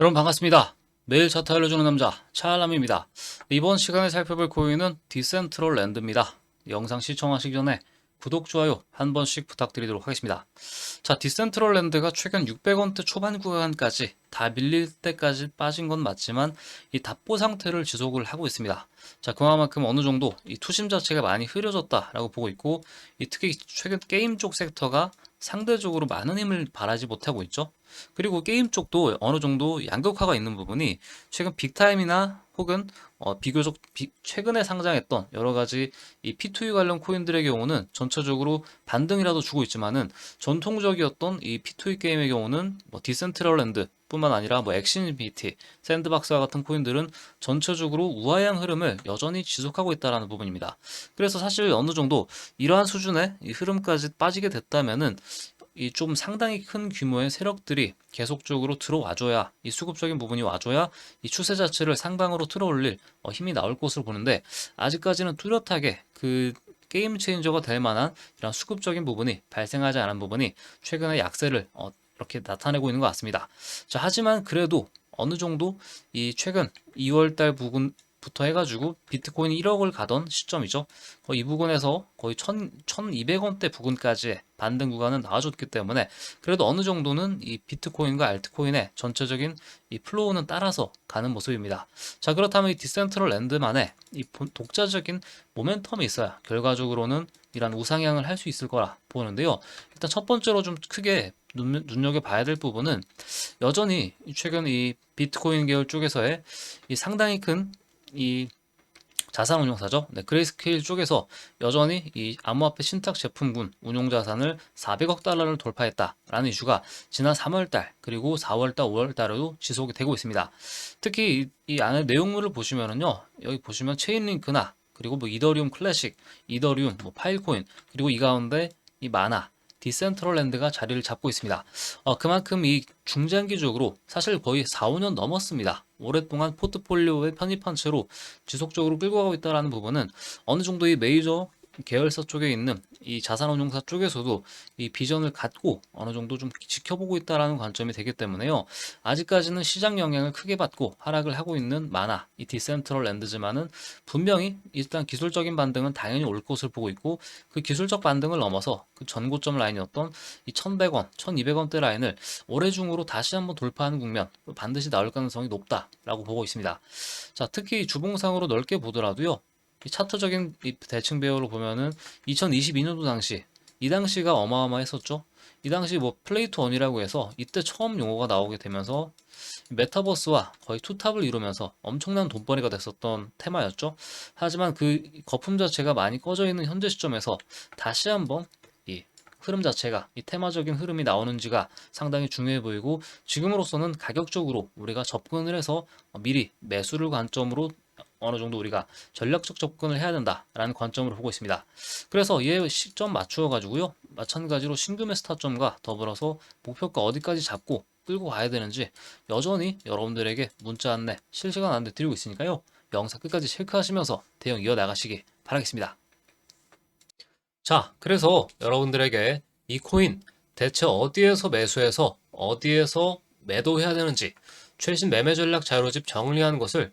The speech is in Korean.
여러분 반갑습니다. 매일 차트 알려주는 남자 차알람입니다. 이번 시간에 살펴볼 코인은 디센트럴 랜드입니다. 영상 시청하시기 전에 구독, 좋아요 한 번씩 부탁드리도록 하겠습니다. 자, 디센트럴 랜드가 최근 600원대 초반 구간까지 다 밀릴 때까지 빠진 건 맞지만 이 답보 상태를 지속을 하고 있습니다. 자, 그만큼 어느 정도 이 투심 자체가 많이 흐려졌다라고 보고 있고 이 특히 최근 게임 쪽 섹터가 상대적으로 많은 힘을 발하지 못하고 있죠. 그리고 게임 쪽도 어느 정도 양극화가 있는 부분이 최근 빅타임이나 혹은 어, 비교적 비- 최근에 상장했던 여러 가지 이 P2E 관련 코인들의 경우는 전체적으로 반등이라도 주고 있지만은 전통적이었던 이 P2E 게임의 경우는 뭐 디센트럴랜드 뿐만 아니라 뭐 엑신비티, 샌드박스와 같은 코인들은 전체적으로 우하향 흐름을 여전히 지속하고 있다는 부분입니다. 그래서 사실 어느 정도 이러한 수준의 이 흐름까지 빠지게 됐다면은 이 좀 상당히 큰 규모의 세력들이 계속적으로 들어와줘야 이 수급적인 부분이 와줘야 이 추세 자체를 상방으로 틀어올릴 어, 힘이 나올 것으로 보는데 아직까지는 뚜렷하게 그 게임 체인저가 될 만한 이런 수급적인 부분이 발생하지 않은 부분이 최근에 약세를 어, 이렇게 나타내고 있는 것 같습니다. 자, 하지만 그래도 어느 정도 이 최근 2월달 부분 부터 해가지고 비트코인이 1억을 가던 시점이죠. 이 부분에서 거의 1 1200원대 부근까지의 반등 구간은 나와줬기 때문에 그래도 어느 정도는 이 비트코인과 알트코인의 전체적인 이 플로우는 따라서 가는 모습입니다. 자, 그렇다면 이 디센트럴 랜드만의 이 본- 독자적인 모멘텀이 있어야 결과적으로는 이런 우상향을 할 수 있을 거라 보는데요. 일단 첫 번째로 좀 크게 눈, 눈여겨봐야 될 부분은 여전히 최근 이 비트코인 계열 쪽에서의 이 상당히 큰 이 자산 운용사죠. 네, 그레이스케일 쪽에서 여전히 이 암호화폐 신탁 제품군 운용 자산을 400억 달러를 돌파했다라는 이슈가 지난 3월달 그리고 4월달, 5월달에도 지속이 되고 있습니다. 특히 이, 이 안에 내용물을 보시면은요, 여기 보시면 체인링크나 그리고 뭐 이더리움 클래식, 이더리움, 뭐 파일코인 그리고 이 가운데 이 마나 디센트럴랜드가 자리를 잡고 있습니다. 어, 그만큼 이 중장기적으로 사실 거의 4, 5년 넘었습니다. 오랫동안 포트폴리오에 편입한 채로 지속적으로 끌고 가고 있다는 부분은 어느 정도 이 메이저 계열사 쪽에 있는 이 자산운용사 쪽에서도 이 비전을 갖고 어느 정도 좀 지켜보고 있다라는 관점이 되기 때문에요. 아직까지는 시장 영향을 크게 받고 하락을 하고 있는 마나 이 디센트럴 랜드지만은 분명히 일단 기술적인 반등은 당연히 올 것을 보고 있고 그 기술적 반등을 넘어서 그 전고점 라인이었던 이 1100원, 1200원대 라인을 올해 중으로 다시 한번 돌파하는 국면 반드시 나올 가능성이 높다라고 보고 있습니다. 자, 특히 주봉상으로 넓게 보더라도요. 이 차트적인 이 대칭 배열로 보면은 2022년도 당시 이 당시가 어마어마했었죠. 이 당시 뭐 플레이트 원이라고 해서 이때 처음 용어가 나오게 되면서 메타버스와 거의 투탑을 이루면서 엄청난 돈벌이가 됐었던 테마였죠. 하지만 그 거품 자체가 많이 꺼져 있는 현재 시점에서 다시 한번 이 흐름 자체가 이 테마적인 흐름이 나오는지가 상당히 중요해 보이고 지금으로서는 가격적으로 우리가 접근을 해서 미리 매수를 관점으로 어느 정도 우리가 전략적 접근을 해야 된다라는 관점으로 보고 있습니다. 그래서 얘 시점 맞추어 가지고요. 마찬가지로 신규 매수 타점과 더불어서 목표가 어디까지 잡고 끌고 가야 되는지 여전히 여러분들에게 문자 안내 실시간 안내 드리고 있으니까요. 영상 끝까지 체크하시면서 대응 이어 나가시기 바라겠습니다. 자, 그래서 여러분들에게 이 코인 대체 어디에서 매수해서 어디에서 매도해야 되는지 최신 매매 전략 자료집 정리한 것을